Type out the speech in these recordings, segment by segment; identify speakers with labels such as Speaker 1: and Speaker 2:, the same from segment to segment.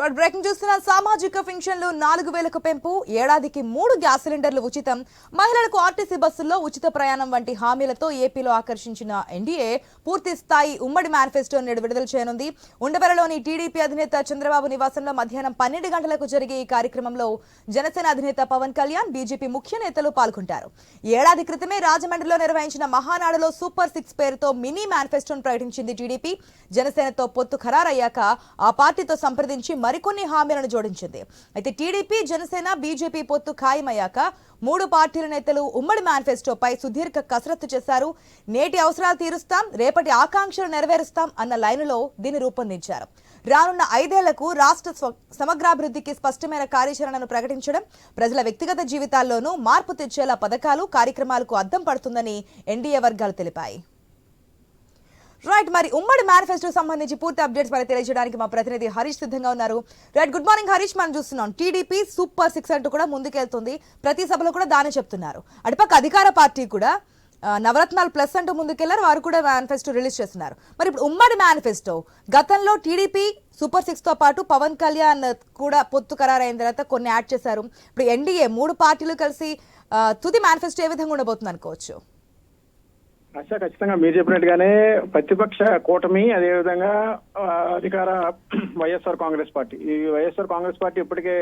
Speaker 1: Right breaking చూస్తున్న సామాజిక పెన్షన్లు నాలుగు వేలకు పెంపు. ఏడాదికి మూడు గ్యాస్ సిలిండర్లు ఉచితం. మహిళలకు ఆర్టీసీ బస్సుల్లో ఉచిత ప్రయాణం వంటి హామీలతో ఏపీలో ఆకర్షించిన ఎన్డీఏ పూర్తి స్థాయి ఉమ్మడి మేనిఫెస్టో నేడు విడుదల చేయనుంది. ఉండవెలలోని టీడీపీ అధినేత చంద్రబాబు నివాసంలో మధ్యాహ్నం పన్నెండు గంటలకు జరిగే ఈ కార్యక్రమంలో జనసేన అధినేత పవన్ కళ్యాణ్ బీజేపీ ముఖ్య నేతలు పాల్గొంటారు. ఏడాది క్రితమే రాజమండ్రిలో నిర్వహించిన మహానాడులో సూపర్ సిక్స్ పేరుతో మినీ మేనిఫెస్టోను ప్రకటించింది టీడీపీ. జనసేనతో పొత్తు ఖరారయ్యాక ఆ పార్టీతో సంప్రదించి మరికొన్ని హామీలను జోడించింది. అయితే టీడీపీ జనసేన బీజేపీ పొత్తు ఖాయమయ్యాక మూడు పార్టీల నేతలు ఉమ్మడి మేనిఫెస్టోపై సుదీర్ఘ కసరత్తు చేశారు. నేటి అవసరాలు తీరుస్తాం రేపటి ఆకాంక్షలు నెరవేరుస్తాం అన్న లైనులో దీన్ని రూపొందించారు. రానున్న ఐదేళ్ళకు రాష్ట్ర సమగ్రాభివృద్ధికి స్పష్టమైన కార్యాచరణను ప్రకటించడం ప్రజల వ్యక్తిగత జీవితాల్లోనూ మార్పు తెచ్చేలా పథకాలు కార్యక్రమాలకు అద్దం పడుతుందని ఎన్డీఏ వర్గాలు తెలిపాయి. రైట్ మరి ఉమ్మడి మేనిఫెస్టో సంబంధించి పూర్తి అప్డేట్స్ మనకి తెలియజేయడానికి మా ప్రతినిధి హరీష్ సిద్ధంగా ఉన్నారు. రైట్ గుడ్ మార్నింగ్ హరీష్ మనం చూస్తున్నాం. టీడీపీ సూపర్ సిక్స్ అంటూ కూడా ముందుకెళ్తుంది. ప్రతి సభలో కూడా దానే చెప్తున్నారు. అటుపక్క అధికార పార్టీ కూడా నవరత్నాలు ప్లస్ అంటూ ముందుకెళ్ళారు. వారు కూడా మేనిఫెస్టో రిలీజ్ చేస్తున్నారు. మరి ఇప్పుడు ఉమ్మడి మేనిఫెస్టో గతంలో టీడీపీ సూపర్ సిక్స్తో పాటు పవన్ కళ్యాణ్ కూడా పొత్తు ఖరారైన తర్వాత కొన్ని యాడ్ చేశారు. ఇప్పుడు ఎన్డీఏ మూడు పార్టీలు కలిసి తుది మేనిఫెస్టో ఏ విధంగా ఉండబోతుంది అనుకోవచ్చు
Speaker 2: ఆశ ఖచ్చితంగా మీరు చెప్పినట్టుగానే ప్రతిపక్ష కూటమి అదేవిధంగా ఆ, అధికార వైఎస్ఆర్ కాంగ్రెస్ పార్టీ. ఈ వైఎస్ఆర్ కాంగ్రెస్ పార్టీ ఇప్పటికే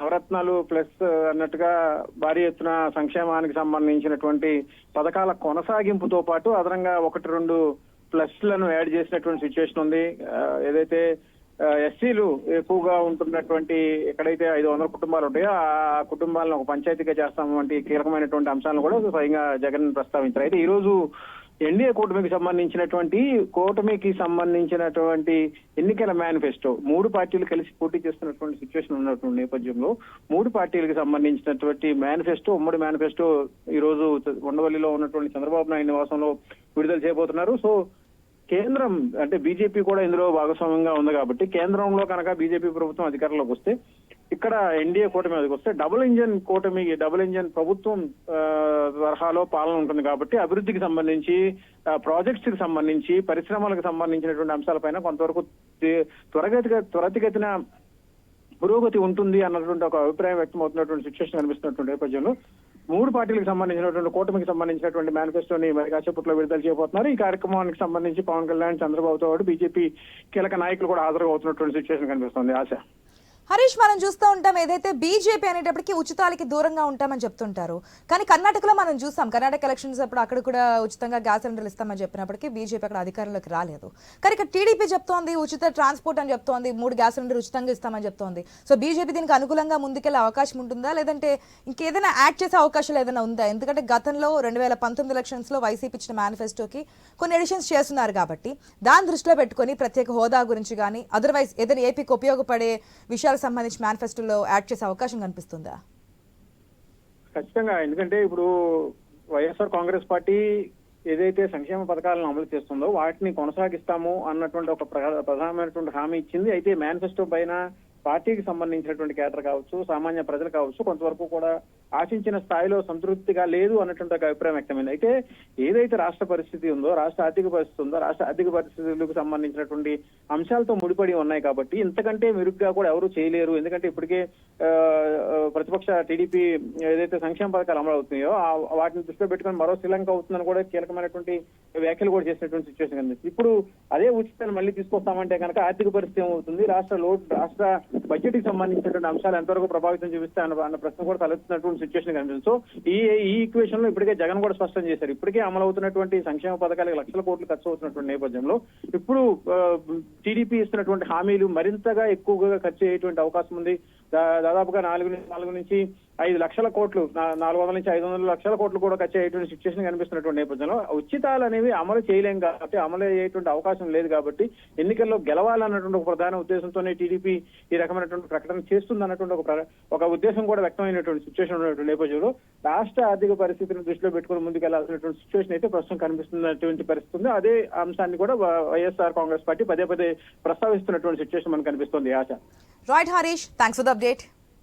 Speaker 2: నవరత్నాలు ప్లస్ అన్నట్టుగా భారీ ఎత్తున సంక్షేమానికి సంబంధించినటువంటి పథకాల కొనసాగింపుతో పాటు అదనంగా ఒకటి రెండు ప్లస్లను యాడ్ చేసినటువంటి సిచ్యువేషన్ ఉంది. ఏదైతే ఎస్సీలు ఎక్కువగా ఉంటున్నటువంటి ఎక్కడైతే ఐదు వందల కుటుంబాలు ఉంటాయో ఆ కుటుంబాలను ఒక పంచాయతీగా చేస్తాం వంటి కీలకమైనటువంటి అంశాలను కూడా స్వయంగా జగన్ ప్రస్తావించారు. అయితే ఈ రోజు ఎన్డీఏ కూటమికి సంబంధించినటువంటి కూటమికి సంబంధించినటువంటి ఎన్నికల మేనిఫెస్టో మూడు పార్టీలు కలిసి పోటీ చేస్తున్నటువంటి సిచ్యువేషన్ ఉన్నటువంటి నేపథ్యంలో మూడు పార్టీలకు సంబంధించినటువంటి మేనిఫెస్టో ఉమ్మడి మేనిఫెస్టో ఈ రోజు ఉండవల్లిలో ఉన్నటువంటి చంద్రబాబు నాయుడు నివాసంలో విడుదల చేయబోతున్నారు. సో కేంద్రం అంటే బీజేపీ కూడా ఇందులో భాగస్వామ్యంగా ఉంది కాబట్టి కేంద్రంలో కనుక బీజేపీ ప్రభుత్వం అధికారంలోకి వస్తే ఇక్కడ ఎన్డీఏ కూటమి మీదకి వస్తే డబుల్ ఇంజన్ కూటమి డబుల్ ఇంజన్ ప్రభుత్వం తరహాలో పాలన ఉంటుంది కాబట్టి అభివృద్ధికి సంబంధించి ప్రాజెక్ట్స్కి సంబంధించి పరిశ్రమలకు సంబంధించినటువంటి అంశాలపైన కొంతవరకు త్వరగతిగా త్వరతిగతిన పురోగతి ఉంటుంది అన్నటువంటి ఒక అభిప్రాయం వ్యక్తం అవుతున్నటువంటి సిచ్యువేషన్ కనిపిస్తున్నటువంటి నేపథ్యంలో మూడు పార్టీలకు సంబంధించినటువంటి కూటమికి సంబంధించినటువంటి మేనిఫెస్టోని మరి కాసేపట్లో విడుదల చేయబోతున్నారు. ఈ కార్యక్రమానికి సంబంధించి పవన్ కళ్యాణ్ చంద్రబాబుతో పాటు బీజేపీ కీలక నాయకులు కూడా హాజరు అవుతున్నటువంటి సిచ్యువేషన్ కనిపిస్తుంది. ఆశ.
Speaker 1: హరీష్ మనం చూస్తూ ఉంటాం ఏదైతే బీజేపీ అనేటప్పటికీ ఉచితాలకి దూరంగా ఉంటామని చెప్తుంటారు. కానీ కర్ణాటకలో మనం చూస్తాం కర్ణాటక ఎలక్షన్స్ అప్పుడు అక్కడ కూడా ఉచితంగా గ్యాస్ సిలిండర్లు ఇస్తామని చెప్పినప్పటికీ బీజేపీ అక్కడ అధికారంలోకి రాలేదు. కానీ ఇక్కడ టీడీపీ చెప్తోంది ఉచిత ట్రాన్స్పోర్ట్ అని చెప్తోంది మూడు గ్యాస్ సిలిండర్ ఉచితంగా ఇస్తామని చెప్తోంది. సో బీజేపీ దీనికి అనుకూలంగా ముందుకెళ్ళే అవకాశం ఉంటుందా? లేదంటే ఇంకేదైనా యాడ్ చేసే అవకాశాలు ఏదైనా ఉందా? ఎందుకంటే గతంలో రెండు వేల పంతొమ్మిది ఎలక్షన్స్లో వైసీపీ ఇచ్చిన మేనిఫెస్టోకి కొన్ని ఎడిషన్స్ చేస్తున్నారు కాబట్టి దాని దృష్టిలో పెట్టుకొని ప్రత్యేక హోదా గురించి కానీ అదర్వైజ్ ఏదైనా ఏపీకి ఉపయోగపడే విషయాలు అంశాలకు సంబంధించి మేనిఫెస్టోలో యాడ్ చేసే అవకాశం కనిపిస్తుందా?
Speaker 2: ఖచ్చితంగా. ఎందుకంటే ఇప్పుడు వైఎస్ఆర్ కాంగ్రెస్ పార్టీ ఏదైతే సంక్షేమ పథకాలను అమలు చేస్తుందో వాటిని కొనసాగిస్తాము అన్నటువంటి ఒక ప్రధానమైనటువంటి హామీ ఇచ్చింది. అయితే మేనిఫెస్టో పైన పార్టీకి సంబంధించినటువంటి కేటర్ కావచ్చు సామాన్య ప్రజలు కావచ్చు కొంతవరకు కూడా ఆశించిన స్థాయిలో సంతృప్తిగా లేదు అన్నటువంటి ఒక అభిప్రాయం వ్యక్తమైంది. అయితే ఏదైతే రాష్ట్ర పరిస్థితి ఉందో రాష్ట్ర ఆర్థిక పరిస్థితి ఉందో రాష్ట్ర ఆర్థిక పరిస్థితులకు సంబంధించినటువంటి అంశాలతో ముడిపడి ఉన్నాయి కాబట్టి ఇంతకంటే మెరుగ్గా కూడా ఎవరు చేయలేరు. ఎందుకంటే ఇప్పటికే ప్రతిపక్ష టీడీపీ ఏదైతే సంక్షేమ పథకాలు అమలు అవుతున్నాయో వాటిని దృష్టిలో పెట్టుకొని మరో శ్రీలంక అవుతుందని కూడా కీలకమైనటువంటి వ్యాఖ్యలు కూడా చేసినటువంటి సిచ్యువేషన్ కనిపిస్తుంది. ఇప్పుడు అదే ఉచితాన్ని మళ్ళీ తీసుకొస్తామంటే కనుక ఆర్థిక పరిస్థితి ఏమవుతుంది? రాష్ట్ర లోటు రాష్ట్ర బడ్జెట్కి సంబంధించినటువంటి అంశాలు ఎంతవరకు ప్రభావితం చూపిస్తాయి అన్న అన్న ప్రశ్న కూడా తలెత్తున్నటువంటి సిచ్యువేషన్ కనిపిస్తుంది. సో ఈ ఈ ఈక్వేషన్లో ఇప్పటికే జగన్ కూడా స్పష్టం చేశారు. ఇప్పటికే అమలు అవుతున్నటువంటి సంక్షేమ పథకాలకు లక్షల కోట్లు ఖర్చు అవుతున్నటువంటి నేపథ్యంలో ఇప్పుడు టీడీపీ ఇస్తున్నటువంటి హామీలు మరింతగా ఎక్కువగా ఖర్చు అయ్యేటువంటి అవకాశం ఉంది. దాదాపుగా నాలుగు నుంచి నాలుగు నుంచి ఐదు లక్షల కోట్లు నాలుగు వందల నుంచి ఐదు వందల లక్షల కోట్లు కూడా ఖర్చు అయ్యేటువంటి సిచ్యువేషన్ కనిపిస్తున్నటువంటి నేపథ్యంలో ఉచితాలు అనేవి అమలు చేయలేం కాబట్టి అమలు అయ్యేటువంటి అవకాశం లేదు కాబట్టి ఎన్నికల్లో గెలవాలన్నటువంటి ఒక ప్రధాన ఉద్దేశంతోనే టీడీపీ ఈ రకమైనటువంటి ప్రకటన చేస్తుంది అన్నటువంటి ఒక ఒక ఉద్దేశం కూడా వ్యక్తమైనటువంటి సిచ్యువేషన్ ఉన్నటువంటి నేపథ్యంలో రాష్ట్ర ఆర్థిక పరిస్థితిని దృష్టిలో పెట్టుకుని ముందుకెళ్ళాల్సినటువంటి సిచ్యువేషన్ అయితే ప్రస్తుతం కనిపిస్తున్నటువంటి పరిస్థితి ఉంది. అదే అంశాన్ని కూడా వైఎస్ఆర్ కాంగ్రెస్ పార్టీ పదే పదే ప్రస్తావిస్తున్నటువంటి సిచ్యువేషన్ మనకు కనిపిస్తుంది ఆశ.
Speaker 1: Right Harish thanks for the update